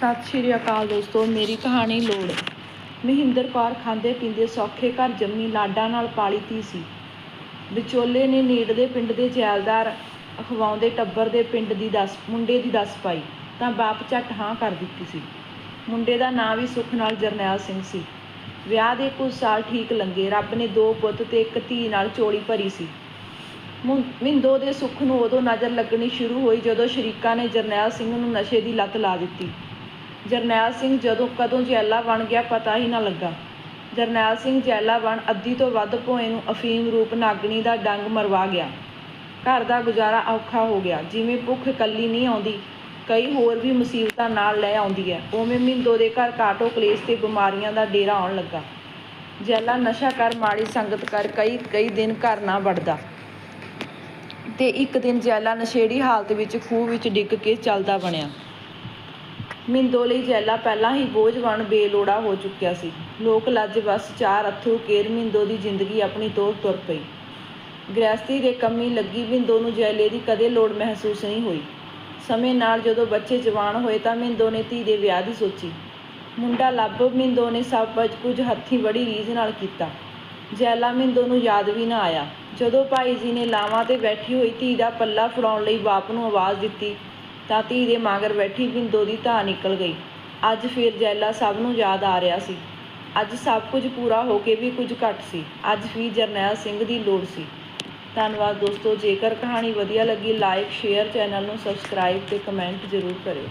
ਸਤਿ ਸ਼੍ਰੀ ਅਕਾਲ ਦੋਸਤੋ, ਮੇਰੀ ਕਹਾਣੀ ਲੋੜ ਮਹਿੰਦਰ ਕੌਰ ਖਾਂਦੇ ਪੀਂਦੇ ਸੌਖੇ ਘਰ ਜੰਮੀ ਲਾਡਾਂ ਨਾਲ ਪਾਲੀ ਧੀ ਸੀ। ਵਿਚੋਲੇ ਨੇ ਨੇੜਲੇ ਪਿੰਡ ਦੇ ਜੈਲਦਾਰ ਅਖਵਾਉਂਦੇ ਟੱਬਰ ਦੇ ਪਿੰਡ ਦੀ ਦੱਸ, ਮੁੰਡੇ ਦੀ ਦੱਸ ਪਾਈ, ਤਾਂ ਬਾਪ ਝੱਟ ਹਾਂ ਕਰ ਦਿੱਤੀ ਸੀ। ਮੁੰਡੇ ਦਾ ਨਾਂ ਵੀ ਸੁੱਖ ਨਾਲ ਜਰਨੈਲ ਸਿੰਘ ਸੀ। ਵਿਆਹ ਦੇ ਕੁਝ ਸਾਲ ਠੀਕ ਲੰਘੇ, ਰੱਬ ਨੇ ਦੋ ਪੁੱਤ ਤੇ ਇੱਕ ਧੀ ਨਾਲ ਚੋਲੀ ਭਰੀ ਸੀ। ਮਿੰਦੋ ਦੇ ਸੁੱਖ ਨੂੰ ਉਦੋਂ ਨਜ਼ਰ ਲੱਗਣੀ ਸ਼ੁਰੂ ਹੋਈ ਜਦੋਂ ਸ਼ਰੀਕਾ ਨੇ ਜਰਨੈਲ ਸਿੰਘ ਨੂੰ ਨਸ਼ੇ ਦੀ ਲੱਤ ਲਾ ਦਿੱਤੀ। ਜਰਨੈਲ ਸਿੰਘ ਜਦੋਂ ਕਦੋਂ ਜੈਲਾ ਬਣ ਗਿਆ ਪਤਾ ਹੀ ਨਾ ਲੱਗਾ। ਜਰਨੈਲ ਸਿੰਘ ਜੈਲਾ ਬਣ ਅੱਧੀ ਤੋਂ ਵੱਧ ਭੋਏ ਨੂੰ ਅਫੀਮ ਰੂਪ ਨਾਗਣੀ ਦਾ ਡੰਗ ਮਰਵਾ ਗਿਆ। ਘਰ ਦਾ ਗੁਜ਼ਾਰਾ ਔਖਾ ਹੋ ਗਿਆ। ਜਿਵੇਂ ਭੁੱਖ ਇਕੱਲੀ ਨਹੀਂ ਆਉਂਦੀ, ਕਈ ਹੋਰ ਵੀ ਮੁਸੀਬਤਾਂ ਨਾਲ ਲੈ ਆਉਂਦੀ ਹੈ। ਉਵੇਂ ਮਿੰਦੋ ਦੇ ਘਰ ਕਾਟੋ ਕਲੇਸ਼ ਤੇ ਬਿਮਾਰੀਆਂ ਦਾ ਡੇਰਾ ਆਉਣ ਲੱਗਾ। ਜੈਲਾ ਨਸ਼ਾ ਕਰ ਮਾੜੀ ਸੰਗਤ ਕਰ ਕਈ ਕਈ ਦਿਨ ਘਰ ਨਾ ਵੜਦਾ। ਤੇ ਇੱਕ ਦਿਨ ਜੈਲਾ ਨਸ਼ੇੜੀ ਹਾਲਤ ਵਿੱਚ ਖੂਹ ਵਿੱਚ ਡਿੱਗ ਕੇ ਚੱਲਦਾ ਬਣਿਆ। ਮਿੰਦੋ ਲਈ ਜੈਲਾ ਪਹਿਲਾਂ ਹੀ ਬੋਝ ਬਣ ਬੇਲੋੜਾ ਹੋ ਚੁੱਕਿਆ ਸੀ। ਲੋਕ ਲੱਜ ਬਸ ਚਾਰ ਅੱਥਰੂ ਕੇਰ ਮਿੰਦੋ ਦੀ ਜ਼ਿੰਦਗੀ ਆਪਣੀ ਤੋਰ ਤੁਰ ਪਈ। ਗ੍ਰਹਿਸਤੀ ਦੇ ਕੰਮੀ ਲੱਗੀ ਮਿੰਦੋ ਨੂੰ ਜੈਲੇ ਦੀ ਕਦੇ ਲੋੜ ਮਹਿਸੂਸ ਨਹੀਂ ਹੋਈ। ਸਮੇਂ ਨਾਲ ਜਦੋਂ ਬੱਚੇ ਜਵਾਨ ਹੋਏ ਤਾਂ ਮਿੰਦੋ ਨੇ ਧੀ ਦੇ ਵਿਆਹ ਦੀ ਸੋਚੀ। ਮੁੰਡਾ ਲੱਭ ਮਿੰਦੋ ਨੇ ਸਭ ਕੁਝ ਕੁਝ ਹੱਥੀਂ ਬੜੀ ਰੀਝ ਨਾਲ ਕੀਤਾ। ਜੈਲਾ ਮਿੰਦੋ ਨੂੰ ਯਾਦ ਵੀ ਨਾ ਆਇਆ। ਜਦੋਂ ਭਾਈ ਜੀ ਨੇ ਲਾਵਾਂ ਤੇ ਬੈਠੀ ਹੋਈ ਧੀ ਦਾ ਪੱਲਾ ਫੜਾਉਣ ਲਈ ਬਾਪ ਨੂੰ ਆਵਾਜ਼ ਦਿੱਤੀ ਤਾਂ ਧੀ ਦੇ ਮਾਂਗਰ ਬੈਠੀ ਬਿੰਦੋ ਦੀ ਧਾ ਨਿਕਲ ਗਈ। ਅੱਜ ਫਿਰ ਜੈਲਾ ਸਭ ਨੂੰ ਯਾਦ ਆ ਰਿਹਾ ਸੀ। ਅੱਜ ਸਭ ਕੁਝ ਪੂਰਾ ਹੋ ਕੇ ਵੀ ਕੁਝ ਘੱਟ ਸੀ। ਅੱਜ ਵੀ ਜਰਨੈਲ ਸਿੰਘ ਦੀ ਲੋੜ ਸੀ। ਧੰਨਵਾਦ ਦੋਸਤੋ, ਜੇਕਰ ਕਹਾਣੀ ਵਧੀਆ ਲੱਗੀ ਲਾਈਕ ਸ਼ੇਅਰ ਚੈਨਲ ਨੂੰ ਸਬਸਕ੍ਰਾਈਬ ਤੇ ਕਮੈਂਟ ਜ਼ਰੂਰ ਕਰਿਓ।